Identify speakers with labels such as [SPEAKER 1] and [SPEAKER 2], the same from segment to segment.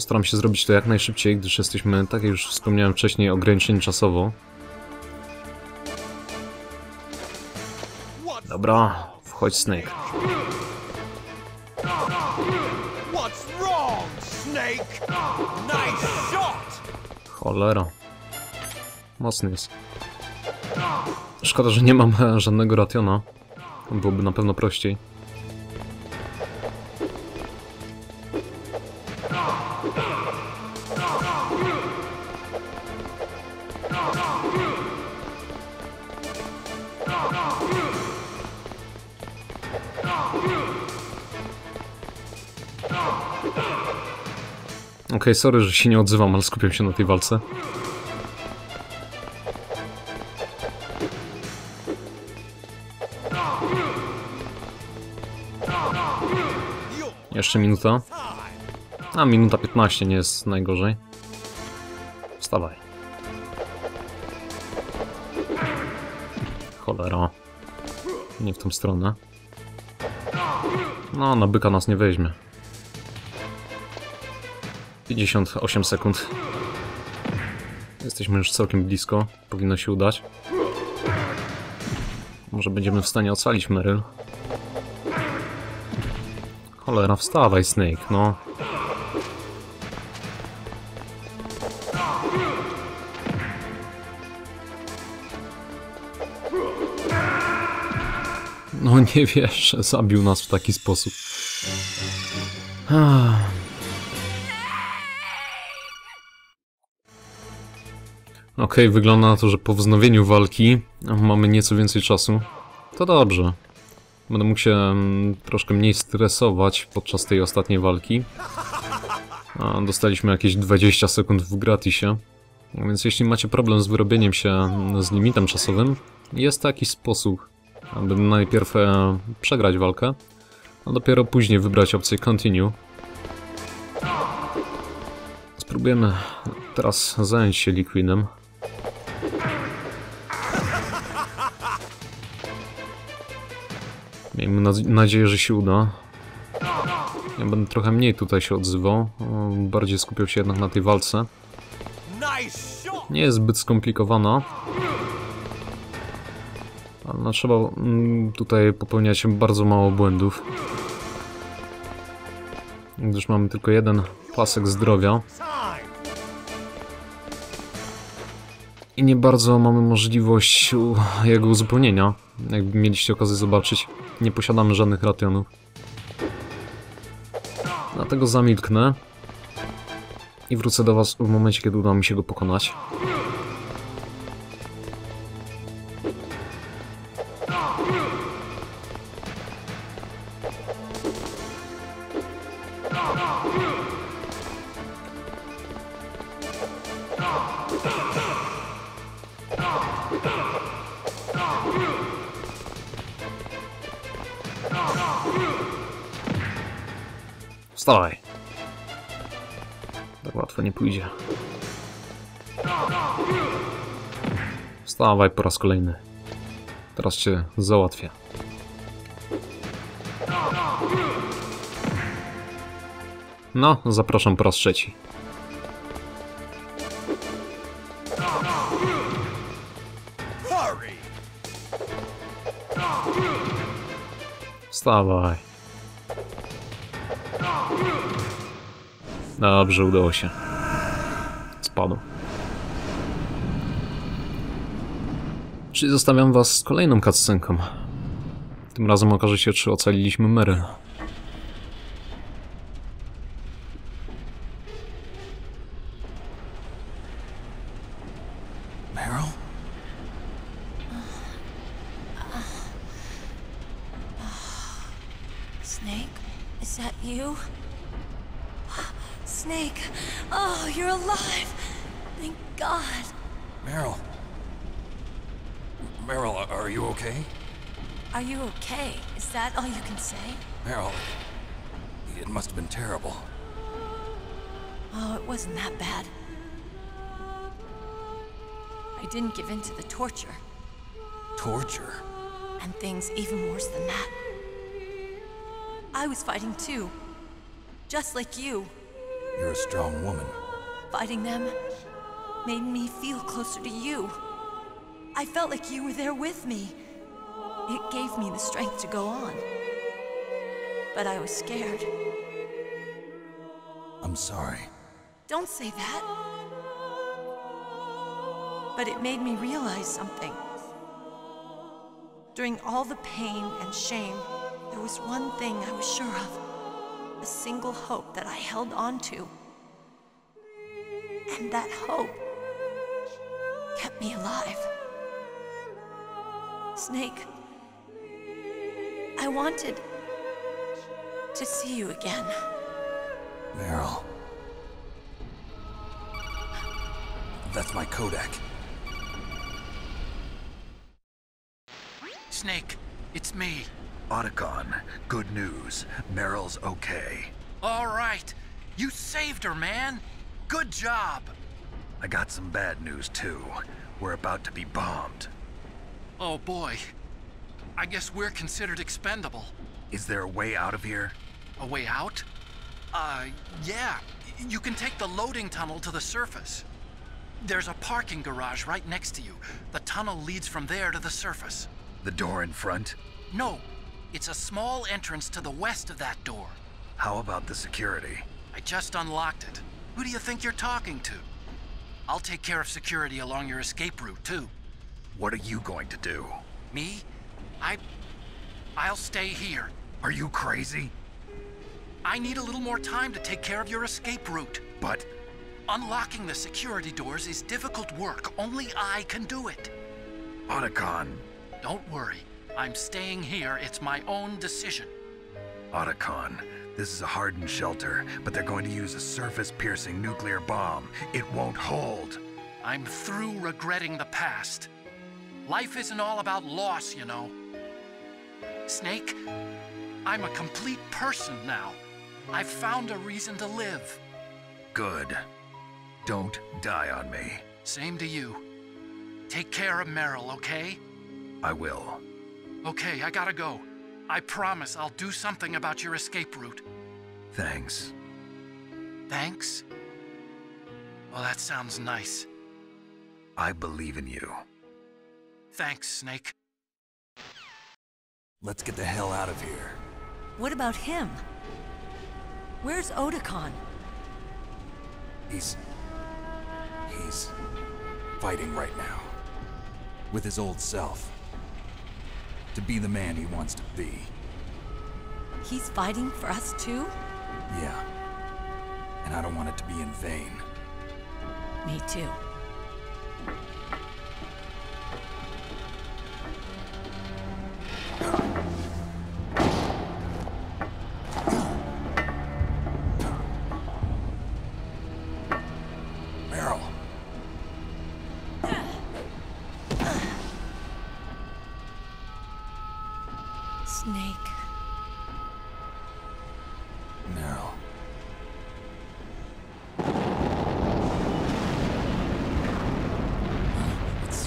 [SPEAKER 1] Postaram się zrobić to jak najszybciej, gdyż jesteśmy, tak jak już wspomniałem wcześniej, ograniczeni czasowo. Dobra, wchodź Snake. Cholera. Mocny jest. Szkoda, że nie mam żadnego rationa. Byłoby na pewno prościej. Okej, sorry, że się nie odzywam, ale skupiam się na tej walce. Jeszcze minuta. A, minuta 15 nie jest najgorzej. Wstawaj. Cholera. Nie w tą stronę. No, na byka nas nie weźmie. 58 sekund. Jesteśmy już całkiem blisko. Powinno się udać. Może będziemy w stanie ocalić Meryl. Cholera, wstawaj Snake, no. Nie wiesz, zabił nas w taki sposób. Okej, wygląda na to, że po wznowieniu walki mamy nieco więcej czasu. To dobrze. Będę mógł się mm, troszkę mniej stresować podczas tej ostatniej walki. Dostaliśmy jakieś 20 sekund w gratisie. Więc jeśli macie problem z wyrobieniem się z limitem czasowym, jest taki sposób, aby najpierw e, przegrać walkę, a dopiero później wybrać opcję Continue. Spróbujemy teraz zająć się Liquidem. Miejmy nadzie- nadzieję, że się uda. Ja będę trochę mniej tutaj się odzywał, o, bardziej skupiał się jednak na tej walce. Nie jest zbyt skomplikowana. No, trzeba mm, tutaj popełniać bardzo mało błędów. Gdyż mamy tylko jeden pasek zdrowia. I nie bardzo mamy możliwość jego uzupełnienia. Jak mieliście okazję zobaczyć, nie posiadamy żadnych rationów. Dlatego zamilknę. I wrócę do was w momencie, kiedy uda mi się go pokonać. Łatwo nie pójdzie. Wstawaj po raz kolejny. Teraz cię załatwię. No, zapraszam po raz trzeci. Wstawaj. Dobrze, udało się. Spadł. Czyli zostawiam was z kolejną cutscenką. Tym razem okaże się, czy ocaliliśmy Meryl.
[SPEAKER 2] Meryl?
[SPEAKER 3] Snake, is that you? Snake, oh, you're alive! Thank God.
[SPEAKER 2] Meryl. Meryl, are you okay?
[SPEAKER 3] Are you okay? Is that all you can say?
[SPEAKER 2] Meryl, it must have been terrible.
[SPEAKER 3] Oh, it wasn't that bad. I didn't give in to the torture,
[SPEAKER 2] Torture?
[SPEAKER 3] and things even worse than that. I was fighting too. Just like you.
[SPEAKER 2] You're a strong woman.
[SPEAKER 3] Fighting them made me feel closer to you. I felt like you were there with me. It gave me the strength to go on. But I was scared.
[SPEAKER 2] I'm sorry.
[SPEAKER 3] Don't say that. But it made me realize something. During all the pain and shame, there was one thing I was sure of. A single hope that I held on to. And that hope kept me alive. Snake, I wanted to see you again.
[SPEAKER 2] Meryl. That's my Kodak.
[SPEAKER 4] Snake, it's me.
[SPEAKER 5] Otacon, good news. Meryl's okay.
[SPEAKER 4] All right. You saved her, man. Good job.
[SPEAKER 5] I got some bad news too. We're about to be bombed.
[SPEAKER 4] Oh boy. I guess we're considered expendable.
[SPEAKER 5] Is there a way out of here?
[SPEAKER 4] A way out? Uh, yeah. You can take the loading tunnel to the surface. There's a parking garage right next to you. The tunnel leads from there to the surface.
[SPEAKER 5] The door in front?
[SPEAKER 4] No, it's a small entrance to the west of that door.
[SPEAKER 5] How about the security?
[SPEAKER 4] I just unlocked it. Who do you think you're talking to? I'll take care of security along your escape route, too.
[SPEAKER 5] What are you going to do?
[SPEAKER 4] Me? I... I'll stay here.
[SPEAKER 5] Are you crazy?
[SPEAKER 4] I need a little more time to take care of your escape route.
[SPEAKER 5] But
[SPEAKER 4] Unlocking the security doors is difficult work. Only I can do it.
[SPEAKER 5] Otacon,
[SPEAKER 4] Don't worry. I'm staying here. It's my own decision.
[SPEAKER 5] Otacon, this is a hardened shelter, but they're going to use a surface-piercing nuclear bomb. It won't hold.
[SPEAKER 4] I'm through regretting the past. Life isn't all about loss, you know. Snake, I'm a complete person now. I've found a reason to live.
[SPEAKER 5] Good. Don't die on me.
[SPEAKER 4] Same to you. Take care of Meryl, okay?
[SPEAKER 5] I will.
[SPEAKER 4] Okay, I gotta go. I promise I'll do something about your escape route.
[SPEAKER 5] Thanks.
[SPEAKER 4] Thanks? Well, that sounds nice.
[SPEAKER 5] I believe in you.
[SPEAKER 4] Thanks, Snake.
[SPEAKER 2] Let's get the hell out of here.
[SPEAKER 3] What about him? Where's Otakon?
[SPEAKER 2] He's. He's. fighting right now. With his old self. To be the man he wants to be.
[SPEAKER 3] He's fighting for us too?
[SPEAKER 2] Yeah. And I don't want it to be in vain.
[SPEAKER 3] Me too.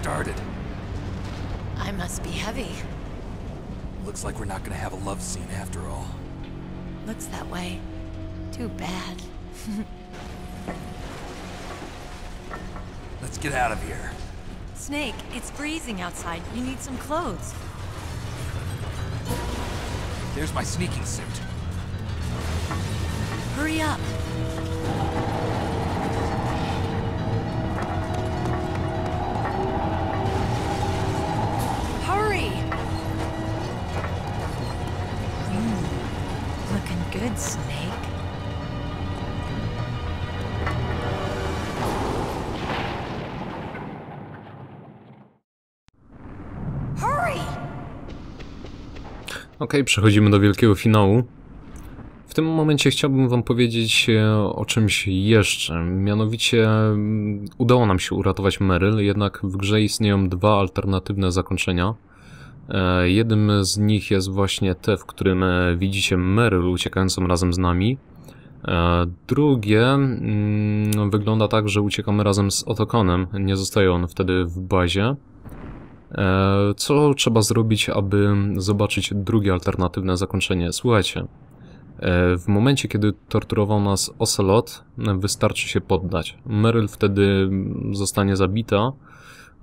[SPEAKER 2] Started.
[SPEAKER 3] I must be heavy.
[SPEAKER 2] Looks like we're not gonna have a love scene after all.
[SPEAKER 3] Looks that way. Too bad.
[SPEAKER 2] Let's get out of here.
[SPEAKER 3] Snake, it's freezing outside. You need some clothes.
[SPEAKER 2] There's my sneaking suit.
[SPEAKER 3] Hurry up. Good, Snake.
[SPEAKER 1] Okej, przechodzimy do wielkiego finału. W tym momencie chciałbym wam powiedzieć e, o czymś jeszcze. Mianowicie mm, udało nam się uratować Meryl, jednak w grze istnieją dwa alternatywne zakończenia. E, Jednym z nich jest właśnie te, w którym e, widzicie Meryl uciekającą razem z nami. E, Drugie mm, wygląda tak, że uciekamy razem z Otokonem, nie zostaje on wtedy w bazie. Co trzeba zrobić, aby zobaczyć drugie alternatywne zakończenie? Słuchajcie, W momencie, kiedy torturował nas Ocelot, wystarczy się poddać. Meryl wtedy zostanie zabita,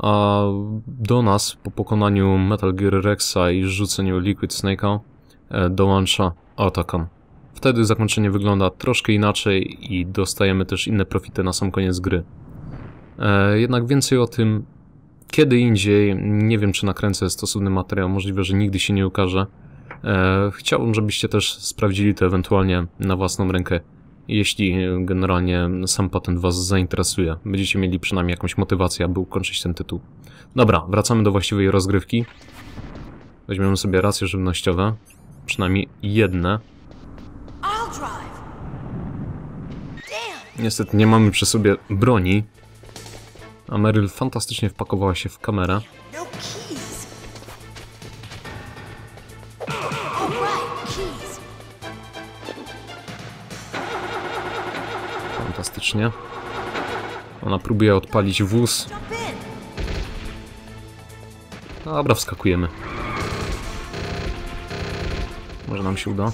[SPEAKER 1] a do nas po pokonaniu Metal Gear Rexa i rzuceniu Liquid Snake'a e, dołącza Otakan. Wtedy zakończenie wygląda troszkę inaczej i dostajemy też inne profity na sam koniec gry. E, Jednak więcej o tym kiedy indziej. Nie wiem, czy nakręcę stosowny materiał, możliwe, że nigdy się nie ukaże. E, chciałbym, żebyście też sprawdzili to ewentualnie na własną rękę, jeśli e, generalnie sam patent Was zainteresuje. Będziecie mieli przynajmniej jakąś motywację, aby ukończyć ten tytuł. Dobra, wracamy do właściwej rozgrywki. Weźmiemy sobie racje żywnościowe, przynajmniej jedne. Niestety nie mamy przy sobie broni, a Meryl fantastycznie wpakowała się w kamerę. Fantastycznie. Ona próbuje odpalić wóz. Dobra, wskakujemy. Może nam się uda.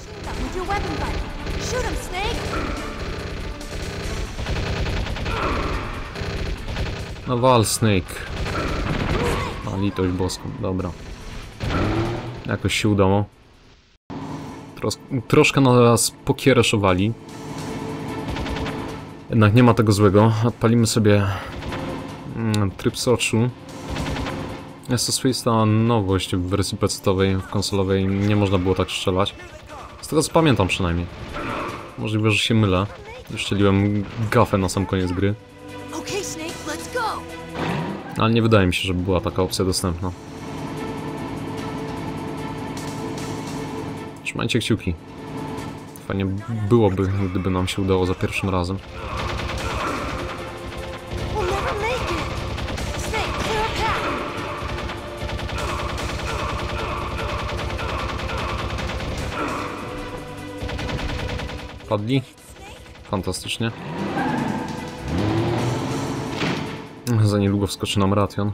[SPEAKER 1] No wal, Snake. A litość boską, dobra. Jakoś się udało. Tros troszkę nas pokiereszowali. Jednak nie ma tego złego. Odpalimy sobie mm, tryb soczu. Jest to swoista nowość w wersji pecetowej, w konsolowej. Nie można było tak strzelać. Z tego co pamiętam przynajmniej. Możliwe, że się mylę. Strzeliłem gafę na sam koniec gry. Ale nie wydaje mi się, żeby była taka opcja dostępna. Trzymajcie kciuki. Fajnie byłoby, gdyby nam się udało za pierwszym razem. Padli? Fantastycznie. Za niedługo wskoczy nam ration.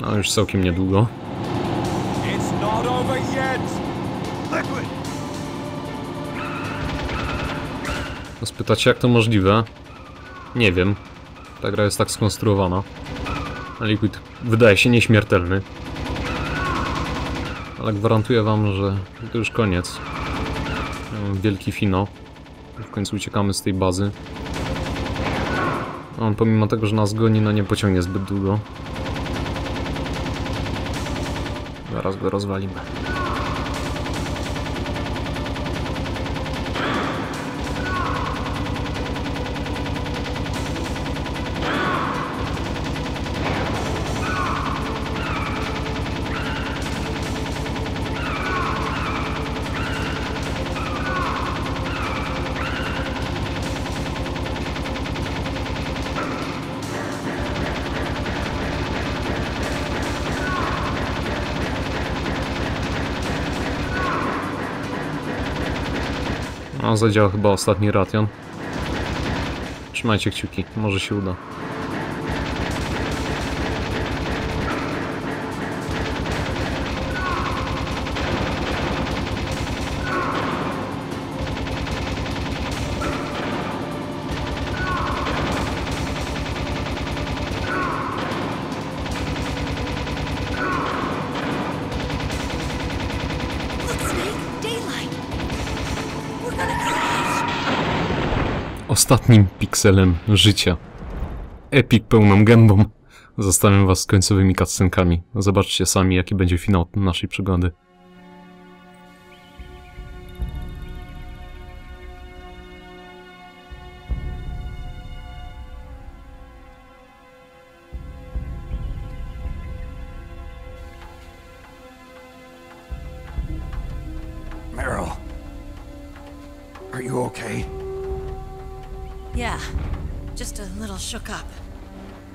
[SPEAKER 1] No już całkiem niedługo.
[SPEAKER 6] Over yet!
[SPEAKER 5] Liquid!
[SPEAKER 1] No spytacie jak to możliwe? Nie wiem. Ta gra jest tak skonstruowana. Liquid wydaje się nieśmiertelny. Ale gwarantuję wam, że to już koniec. Wielki fino. W końcu uciekamy z tej bazy. On pomimo tego, że nas goni, no nie pociągnie zbyt długo. Zaraz go rozwalimy. No, zadziała chyba ostatni ration. Trzymajcie kciuki, może się uda. Ostatnim pikselem życia. Epic pełną gębą. Zostawiam was z końcowymi cutscenkami. Zobaczcie sami, jaki będzie finał naszej przygody.
[SPEAKER 3] Shook up.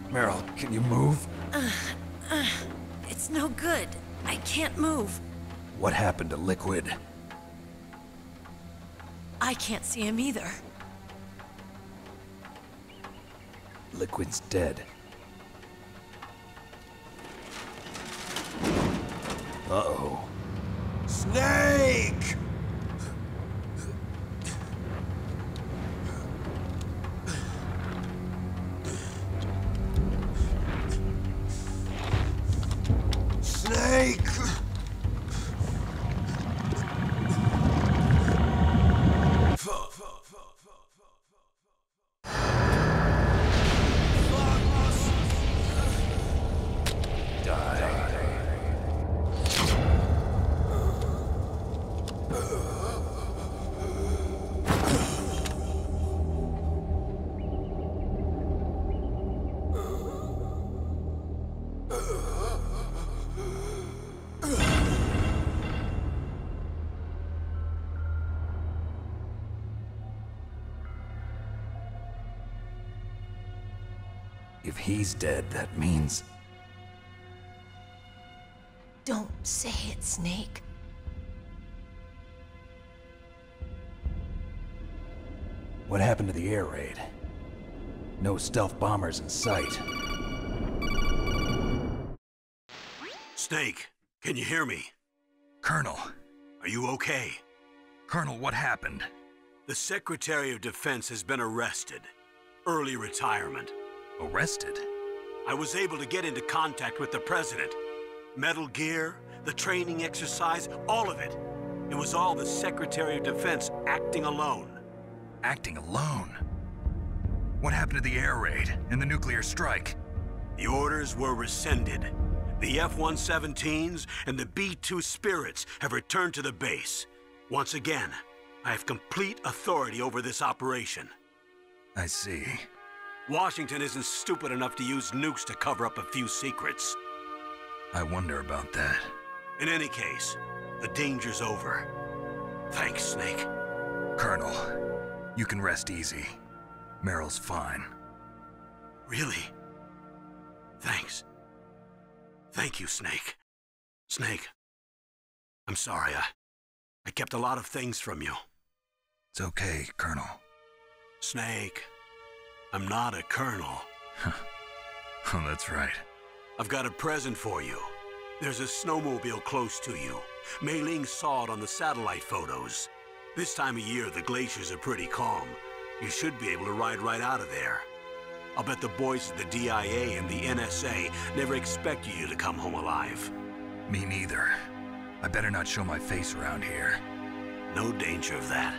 [SPEAKER 5] Meryl, can you move?
[SPEAKER 3] Uh, uh, it's no good. I can't move.
[SPEAKER 5] What happened to Liquid?
[SPEAKER 3] I can't see him either.
[SPEAKER 5] Liquid's dead. Uh-oh. Snake! He's dead, that means...
[SPEAKER 3] Don't say it, Snake.
[SPEAKER 2] What happened to the air raid? No stealth bombers in sight.
[SPEAKER 7] Snake, can you hear me?
[SPEAKER 5] Colonel,
[SPEAKER 7] Are you okay?
[SPEAKER 5] Colonel, what happened?
[SPEAKER 7] The Secretary of Defense has been arrested. Early retirement.
[SPEAKER 5] Arrested?
[SPEAKER 7] I was able to get into contact with the President. Metal Gear, the training exercise, all of it. It was all the Secretary of Defense acting alone.
[SPEAKER 5] Acting alone? What happened to the air raid and the nuclear strike?
[SPEAKER 7] The orders were rescinded. The F-117s and the B-2 Spirits have returned to the base. Once again, I have complete authority over this operation.
[SPEAKER 5] I see.
[SPEAKER 7] Washington isn't stupid enough to use nukes to cover up a few secrets.
[SPEAKER 5] I wonder about that.
[SPEAKER 7] In any case, the danger's over. Thanks, Snake.
[SPEAKER 5] Colonel, you can rest easy. Meryl's fine.
[SPEAKER 7] Really? Thanks. Thank you, Snake. Snake, I'm sorry. I, I kept a lot of things from you.
[SPEAKER 5] It's okay, Colonel.
[SPEAKER 7] Snake, I'm not a colonel.
[SPEAKER 5] Oh, that's right.
[SPEAKER 7] I've got a present for you. There's a snowmobile close to you. Mei Ling saw it on the satellite photos. This time of year, the glaciers are pretty calm. You should be able to ride right out of there. I'll bet the boys at the DIA and the NSA never expected you to come home alive.
[SPEAKER 5] Me neither. I better not show my face around here.
[SPEAKER 7] No danger of that.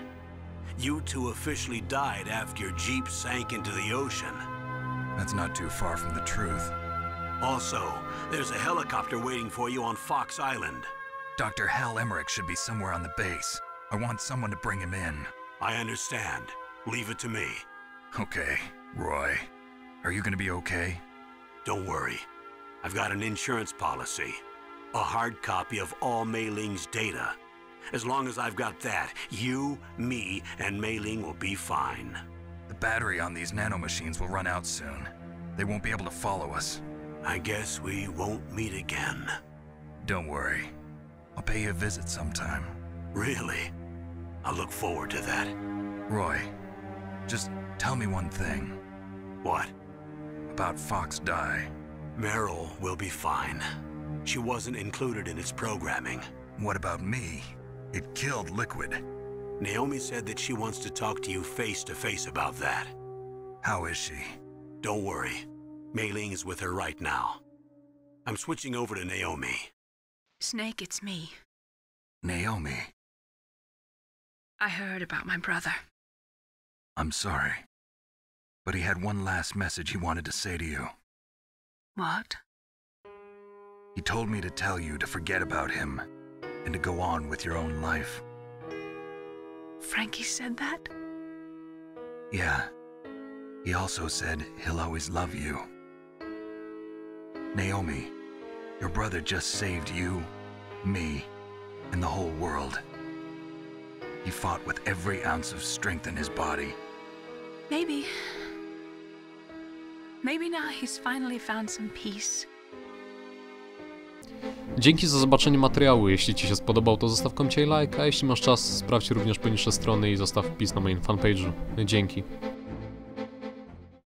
[SPEAKER 7] You two officially died after your Jeep sank into the ocean.
[SPEAKER 5] That's not too far from the truth.
[SPEAKER 7] Also, there's a helicopter waiting for you on Fox Island.
[SPEAKER 5] Dr. Hal Emmerich should be somewhere on the base. I want someone to bring him in.
[SPEAKER 7] I understand. Leave it to me.
[SPEAKER 5] Okay, Roy. Are you gonna be okay?
[SPEAKER 7] Don't worry. I've got an insurance policy. A hard copy of all Mei Ling's data. As long as I've got that, you, me, and Mei Ling will be fine.
[SPEAKER 5] The battery on these nanomachines will run out soon. They won't be able to follow us.
[SPEAKER 7] I guess we won't meet again.
[SPEAKER 5] Don't worry. I'll pay you a visit sometime.
[SPEAKER 7] Really? I look forward to that.
[SPEAKER 5] Roy, just tell me one thing
[SPEAKER 7] What?
[SPEAKER 5] about Fox Die.
[SPEAKER 7] Meryl will be fine. She wasn't included in its programming.
[SPEAKER 5] What about me? It killed Liquid.
[SPEAKER 7] Naomi said that she wants to talk to you face to face about that.
[SPEAKER 5] How is she?
[SPEAKER 7] Don't worry. Mei Ling is with her right now. I'm switching over to Naomi.
[SPEAKER 8] Snake, it's me.
[SPEAKER 5] Naomi,
[SPEAKER 8] I heard about my brother.
[SPEAKER 5] I'm sorry. But he had one last message he wanted to say to you.
[SPEAKER 8] What?
[SPEAKER 5] He told me to tell you to forget about him and to go on with your own life.
[SPEAKER 8] Frankie said that?
[SPEAKER 5] Yeah. He also said he'll always love you. Naomi, your brother just saved you, me, and the whole world. He fought with every ounce of strength in his body.
[SPEAKER 8] Maybe. Maybe now he's finally found some peace.
[SPEAKER 1] Dzięki za zobaczenie materiału. Jeśli Ci się spodobał, to zostaw komcie i like, a jeśli masz czas, sprawdź również poniższe strony i zostaw wpis na moim fanpage'u. Dzięki.